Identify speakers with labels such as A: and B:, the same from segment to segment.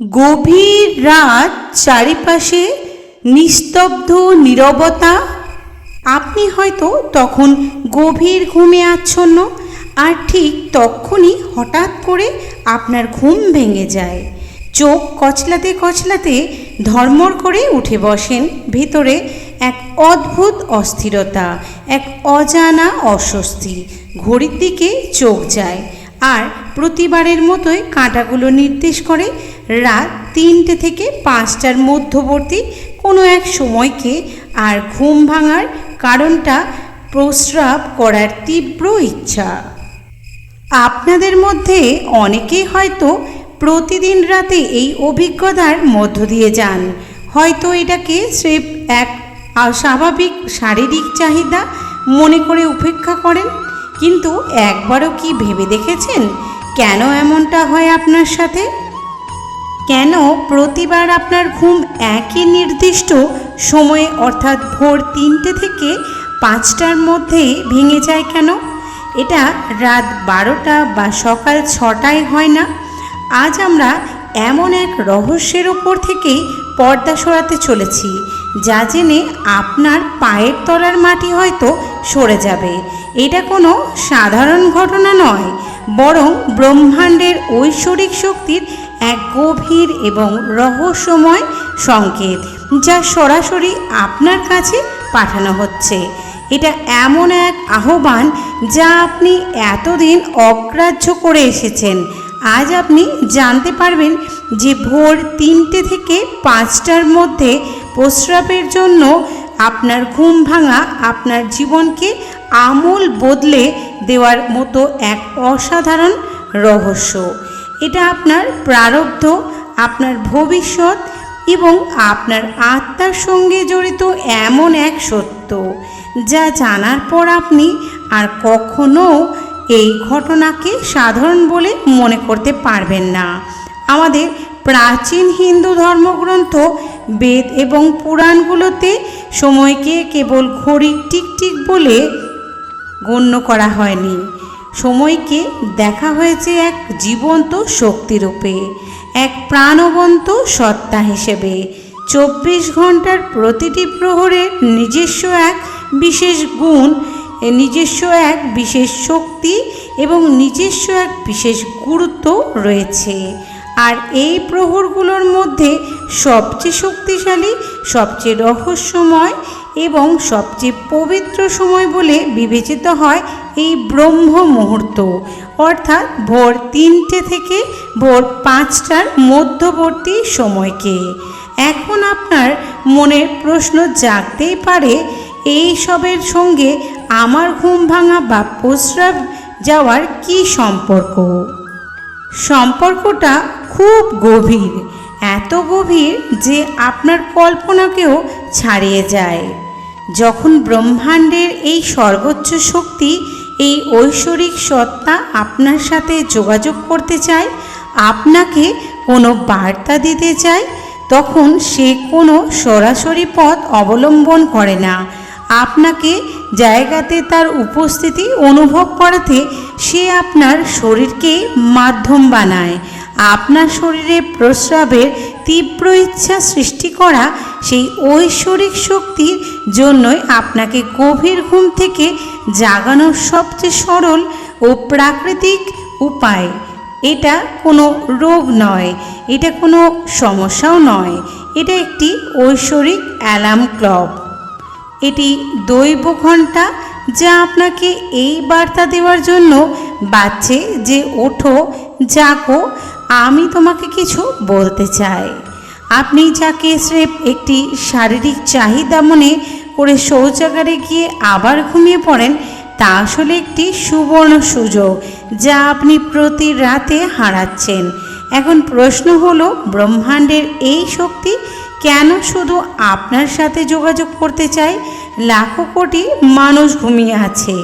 A: গভীর রাত চারিপাশে নিস্তব্ধ নীরবতা। আপনি হয়তো তখন গভীর ঘুমে আচ্ছন্ন, আর ঠিক তখনই হঠাৎ করে আপনার ঘুম ভেঙে যায়। চোখ কচলাতে কচলাতে ধর্মর করে উঠে বসেন। ভেতরে এক অদ্ভুত অস্থিরতা, এক অজানা অস্বস্তি। ঘড়ির দিকে চোখ যায়, আর প্রতিবারের মতোই কাঁটাগুলো নির্দেশ করে রাত তিনটে থেকে পাঁচটার মধ্যবর্তী কোনো এক সময়কে আর ঘুম ভাঙার কারণটা প্রস্রাব করার তীব্র ইচ্ছা। আপনাদের মধ্যে অনেকেই হয়তো প্রতিদিন রাতে এই অভিজ্ঞতার মধ্য দিয়ে যান। হয়তো এটাকে স্রেফ এক স্বাভাবিক শারীরিক চাহিদা মনে করে উপেক্ষা করেন, কিন্তু একবারও কি ভেবে দেখেছেন? কেন এমনটা হয় আপনার সাথে? কেন প্রতিবার আপনার ঘুম একই নির্দিষ্ট সময়ে অর্থাৎ ভোর তিনটে থেকে পাঁচটার মধ্যে ভেঙে যায় কেন? এটা রাত বারোটা বা সকাল ছটায় হয় না। আজ আমরা এমন এক রহস্যের ওপর থেকেই পর্দা সরাতে চলেছি, যা জেনে আপনার পায়ের তলার মাটি হয়তো সরে যাবে। এটা কোনো সাধারণ ঘটনা নয়, বরং ব্রহ্মাণ্ডের ঐশ্বরিক শক্তির এক গভীর এবং রহস্যময় সংকেত, যা সরাসরি আপনার কাছে পাঠানো হচ্ছে। এটা এমন এক আহ্বান যা আপনি এতদিন অগ্রাহ্য করে এসেছেন। আজ আপনি জানতে পারবেন যে ভোর তিনটে থেকে পাঁচটার মধ্যে প্রস্রাবের জন্য আপনার ঘুম ভাঙা আপনার জীবনকে আমূল বদলে দেওয়ার মতো এক অসাধারণ রহস্য। এটা আপনার প্রারব্ধ, আপনার ভবিষ্যৎ এবং আপনার আত্মার সঙ্গে জড়িত এমন এক সত্য, যা জানার পর আপনি আর কখনো এই ঘটনাকে সাধারণ বলে মনে করতে পারবেন না। আমাদের প্রাচীন হিন্দু ধর্মগ্রন্থ, বেদ এবং পুরাণগুলোতে সময়কে কেবল ঘড়ির টিকটিক বলে গণ্য করা হয়নি। সময়কে দেখা হয়েছে এক জীবন্ত শক্তিরূপে, এক প্রাণবন্ত সত্তা হিসেবে। চব্বিশ ঘণ্টার প্রতিটি প্রহরের নিজস্ব এক বিশেষ গুণ, নিজস্ব এক বিশেষ শক্তি এবং নিজস্ব এক বিশেষ গুরুত্ব রয়েছে। আর এই প্রহরগুলোর মধ্যে সবচেয়ে শক্তিশালী, সবচেয়ে রহস্যময় এবং সবচেয়ে পবিত্র সময় বলে বিবেচিত হয় এই ব্রহ্ম মুহূর্ত অর্থাৎ ভোর তিনটে থেকে ভোর পাঁচটার মধ্যবর্তী সময়কে। এখন আপনার মনের প্রশ্ন জাগতেই পারে, এই সবের সঙ্গে আমার ঘুম ভাঙা বা প্রস্রাব যাওয়ার কি সম্পর্ক? সম্পর্কটা খুব গভীর, এত গভীর যে আপনার কল্পনাকেও ছাড়িয়ে যায়। যখন ব্রহ্মাণ্ডের এই সর্বোচ্চ শক্তি এই ঐশ্বরিক সত্তা আপনার সাথে যোগাযোগ করতে চায়, আপনাকে কোনো বার্তা দিতে চায়, তখন সে কোনো সরাসরি পথ অবলম্বন করে না। আপনাকে জায়গাতে তার উপস্থিতি অনুভব করাতে সে আপনার শরীরকে মাধ্যম বানায়। আপনার শরীরে প্রস্রাবের তীব্র ইচ্ছা সৃষ্টি করা সেই ঐশ্বরিক শক্তির জন্যই আপনাকে গভীর ঘুম থেকে জাগানোর সবচেয়ে সরল ও প্রাকৃতিক উপায়। এটা কোনো রোগ নয়, এটা কোনো সমস্যাও নয়, এটা একটি ঐশ্বরিক অ্যালার্ম ক্লব এটি দৈব ঘণ্টা যা আপনাকে এই বার্তা দেওয়ার জন্য বাচ্চে যে ওঠো, জাগো, আমি তোমাকে কিছু বলতে চাই। আপনি যাকে স্রেফ একটি শারীরিক চাহিদা মনে করে শৌচাগারে গিয়ে আবার ঘুমিয়ে পড়েন, তা আসলে একটি সুবর্ণ সুযোগ যা আপনি প্রতি রাতে হারাচ্ছেন। এখন প্রশ্ন হলো, ব্রহ্মাণ্ডের এই শক্তি কেন শুধু আপনার সাথে যোগাযোগ করতে চায়? লাখো কোটি মানুষ ঘুমিয়ে আছে,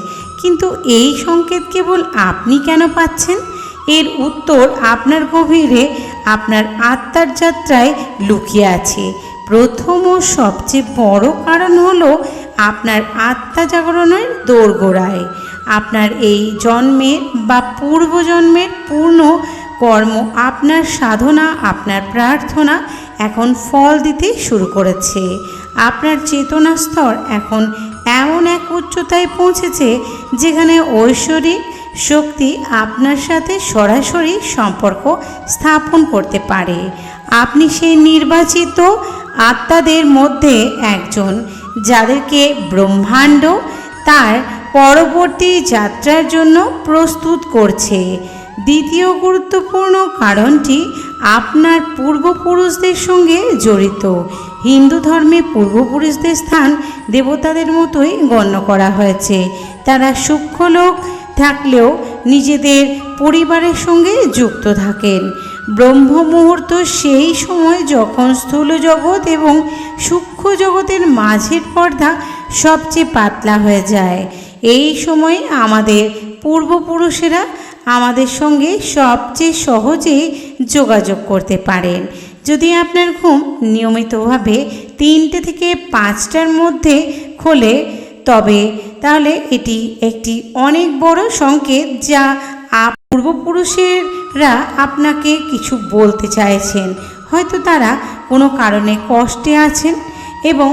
A: কিন্তু এই সংকেত কেবল আপনি কেন পাচ্ছেন? এর উত্তর আপনার গভীরে আপনার আত্মার যাত্রায় লুকিয়ে আছে। প্রথম ও সবচেয়ে বড় কারণ হলো আপনার আত্মা জাগরণের দোরগোড়ায়। আপনার এই জন্মের বা পূর্বজন্মের পূর্ণ কর্ম, আপনার সাধনা, আপনার প্রার্থনা এখন ফল দিতে শুরু করেছে। আপনার চেতনা স্তর এখন এমন এক উচ্চতায় পৌঁছেছে যেখানে ঐশ্বরিক শক্তি আপনার সাথে সরাসরি সম্পর্ক স্থাপন করতে পারে। আপনি সেই নির্বাচিত আত্মাদের মধ্যে একজন, যাদেরকে ব্রহ্মাণ্ড তার পরবর্তী যাত্রার জন্য প্রস্তুত করছে। দ্বিতীয় গুরুত্বপূর্ণ কারণটি আপনার পূর্বপুরুষদের সঙ্গে জড়িত। হিন্দু ধর্মে পূর্বপুরুষদের স্থান দেবতাদের মতোই গণ্য করা হয়েছে। তারা সূক্ষ্মলোক থাকলেও নিজেদের পরিবারের সঙ্গে যুক্ত থাকেন। ব্রহ্ম মুহূর্ত সেই সময় যখন স্থূল জগৎ এবং সূক্ষ্ম জগতের মাঝের পর্দা সবচেয়ে পাতলা হয়ে যায়। এই সময় আমাদের পূর্বপুরুষেরা আমাদের সঙ্গে সবচেয়ে সহজে যোগাযোগ করতে পারেন। যদি আপনার ঘুম নিয়মিতভাবে তিনটে থেকে পাঁচটার মধ্যে খোলে, তবে তাহলে এটি একটি অনেক বড় সংকেত যা পূর্বপুরুষেরা আপনাকে কিছু বলতে চাইছেন। হয়তো তারা কোনো কারণে কষ্টে আছেন এবং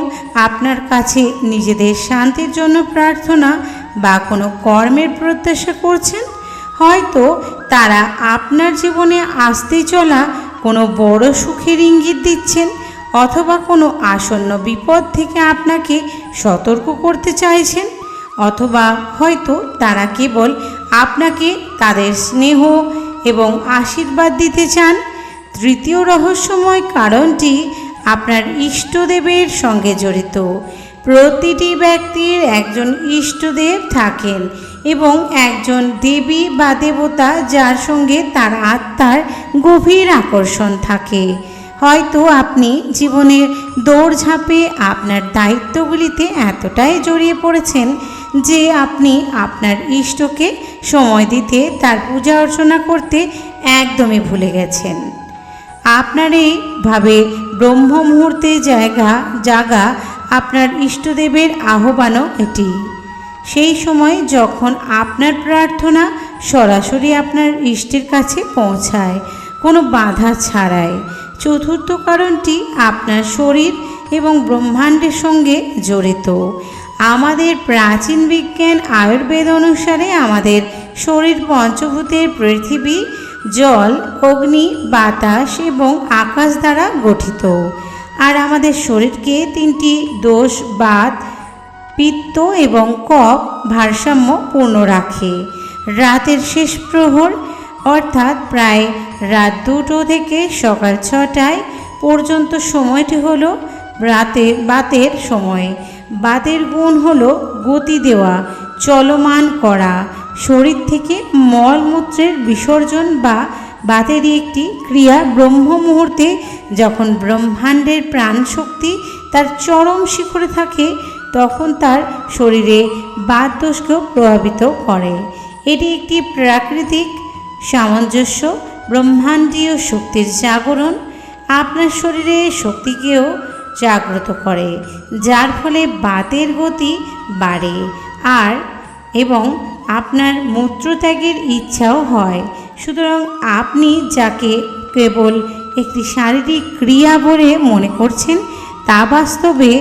A: আপনার কাছে নিজেদের শান্তির জন্য প্রার্থনা বা কোনো কর্মের প্রত্যাশা করছেন। হয়তো তারা আপনার জীবনে আসতে চলা কোনো বড় সুখের ইঙ্গিত দিচ্ছেন অথবা কোনো আসন্ন বিপদ থেকে আপনাকে সতর্ক করতে চাইছেন। অথবা হয়তো তারা কেবল আপনাকে তাদের স্নেহ এবং আশীর্বাদ দিতে চান। তৃতীয় রহস্যময় কারণটি আপনার ইষ্টদেবের সঙ্গে জড়িত। প্রতিটি ব্যক্তির একজন ইষ্টদেব থাকেন এবং একজন দেবী বা দেবতা যার সঙ্গে তার আত্মার গভীর আকর্ষণ থাকে। হয়তো আপনি জীবনের দৌড়ঝাঁপে আপনার দায়িত্বগুলিতে এতটাই জড়িয়ে পড়েছেন যে আপনি আপনার ইষ্টকে সময় দিতে তার পূজা অর্চনা করতে একদমই ভুলে গেছেন। আপনার এইভাবে ব্রহ্ম মুহূর্তে জায়গা, জাগা আপনার ইষ্টদেবের আহ্বানও এটি। সেই সময় যখন আপনার প্রার্থনা সরাসরি আপনার ইষ্টের কাছে পৌঁছায়, কোনো বাধা ছাড়াই। চতুর্থ কারণটি আপনার শরীর এবং ব্রহ্মাণ্ডের সঙ্গে জড়িত। আমাদের প্রাচীন বিজ্ঞান আয়ুর্বেদ অনুসারে আমাদের শরীর পঞ্চভূতের পৃথিবী, জল, অগ্নি, বাতাস এবং আকাশ দ্বারা গঠিত। আর আমাদের শরীরকে তিনটি দোষ, বাত, পিত্ত এবং কফ ভারসাম্য পূর্ণ রাখে। রাতের শেষ প্রহর, অর্থাৎ প্রায় রাত দুটো থেকে সকাল ছটায় পর্যন্ত সময়টি হলো রাতে বাতের সময়। বাতের গুণ হল গতি দেওয়া, চলমান করা। শরীর থেকে মলমূত্রের বিসর্জন বা বাতেরই একটি ক্রিয়া ব্রহ্ম মুহূর্তে যখন ব্রহ্মাণ্ডের প্রাণশক্তি তার চরম শিখরে থাকে, তখন তার শরীরে বাতদোষকেও প্রভাবিত করে। এটি একটি প্রাকৃতিক, সামঞ্জস্য, ব্রহ্মাণ্ডীয় শক্তির জাগরণ। আপনার শরীরে শক্তিকেও জাগ্রত করে, যার ফলে বাতের গতি বাড়ে আর এবং আপনার মূত্রত্যাগের ইচ্ছাও হয়। সুতরাং আপনি যাকে কেবল একটি শারীরিক ক্রিয়া বলে মনে করছেন, তা বাস্তবে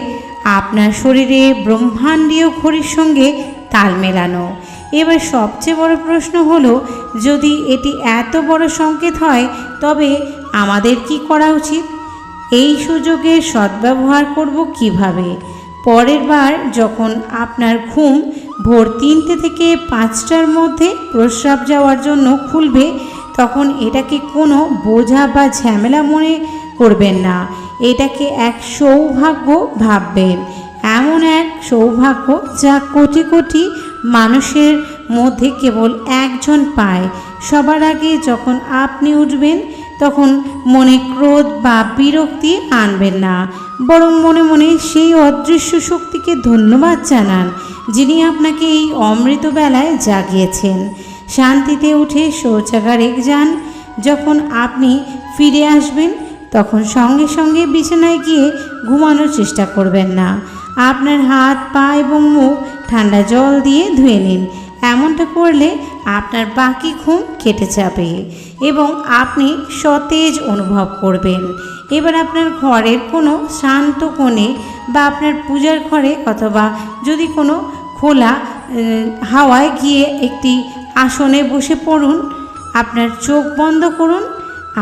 A: আপনার শরীরে ব্রহ্মাণ্ডীয় ঘড়ির সঙ্গে তাল মেলানো। এবার সবচেয়ে বড় প্রশ্ন হলো, যদি এটি এত বড় সংকেত হয়, তবে আমাদের কি করা উচিত? এই সুযোগের সদ্ব্যবহার করব কীভাবে? পরের বার যখন আপনার ঘুম ভোর তিনটে থেকে পাঁচটার মধ্যে প্রস্রাব যাওয়ার জন্য খুলবে, তখন এটাকে কোনো বোঝা বা ঝামেলা মনে করবেন না। এটাকে এক সৌভাগ্য ভাববেন। এমন এক সৌভাগ্য যা কোটি কোটি মানুষের মধ্যে কেবল একজন পায়। সবার আগে যখন আপনি উঠবেন তখন মনে ক্রোধ বা বিরক্তি আনবেন না, বরং মনে মনে সেই অদৃশ্য শক্তিকে ধন্যবাদ জানান, যিনি আপনাকে এই অমৃত বেলায় জাগিয়েছেন। শান্তিতে উঠে শৌচাগারে যান। যখন আপনি ফিরে আসবেন, তখন সঙ্গে সঙ্গে বিছানায় গিয়ে ঘুমানোর চেষ্টা করবেন না। আপনার হাত, পা এবং মুখ ঠান্ডা জল দিয়ে ধুয়ে নিন। এমনটা করলে আপনার বাকি ঘুম কেটে যাবে এবং আপনি সতেজ অনুভব করবেন। এবার আপনার ঘরের কোনো শান্ত কোণে বা আপনার পূজার ঘরে অথবা যদি কোনো খোলা হাওয়ায় গিয়ে একটি আসনে বসে পড়ুন, আপনার চোখ বন্ধ করুন,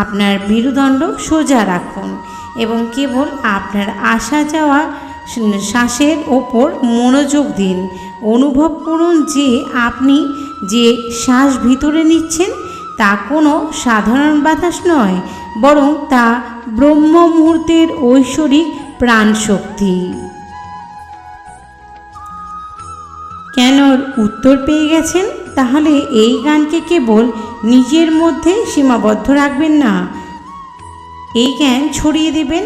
A: আপনার মেরুদণ্ড সোজা রাখুন এবং কেবল আপনার আসা যাওয়া শ্বাসের ওপর মনোযোগ দিন। অনুভব করুন যে আপনি যে শ্বাস ভিতরে নিচ্ছেন, তা কোনো সাধারণ বাতাস নয়, বরং তা ব্রহ্ম মুহূর্তের ঐশ্বরিক প্রাণশক্তি। কেন উত্তর পেয়ে গেছেন, তাহলে এই গানকে কেবল নিজের মধ্যে সীমাবদ্ধ রাখবেন না। এই জ্ঞান ছড়িয়ে দেবেন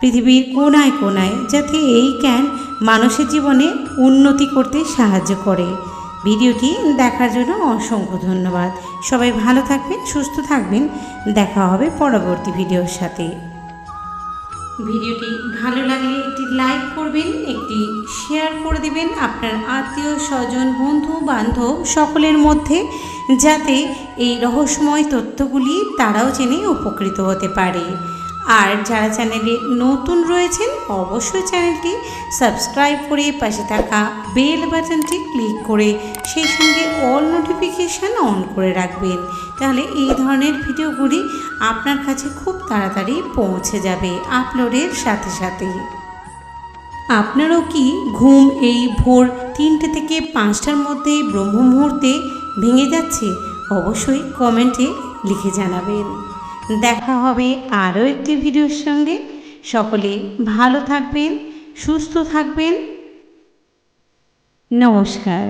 A: পৃথিবীর কোনায় কোনায় যাতে এই জ্ঞান মানুষের জীবনে উন্নতি করতে সাহায্য করে। ভিডিওটি দেখার জন্য অসংখ্য ধন্যবাদ। সবাই ভালো থাকবেন, সুস্থ থাকবেন। দেখা হবে পরবর্তী ভিডিওর সাথে। ভিডিওটি ভালো লাগলে একটি লাইক করবেন, একটি শেয়ার করে দেবেন আপনার আত্মীয়, স্বজন, বন্ধু, বান্ধব সকলের মধ্যে, যাতে এই রহস্যময় তথ্যগুলি তারাও জেনে উপকৃত হতে পারে। আর যারা চ্যানেলে নতুন রয়েছেন, অবশ্যই চ্যানেলটি সাবস্ক্রাইব করে পাশে থাকা বেল বাটনটি ক্লিক করে সেই সঙ্গে অল নোটিফিকেশান অন করে রাখবেন। তাহলে এই ধরনের ভিডিওগুলি আপনার কাছে খুব তাড়াতাড়ি পৌঁছে যাবে আপলোডের সাথে সাথে। আপনারও কি ঘুম এই ভোর তিনটে থেকে পাঁচটার মধ্যে ব্রহ্ম মুহূর্তে ভেঙে যাচ্ছে? অবশ্যই কমেন্টে লিখে জানাবেন। দেখা হবে আরও একটি ভিডিওর সঙ্গে। সকলে ভালো থাকবেন সুস্থ থাকবেন। নমস্কার।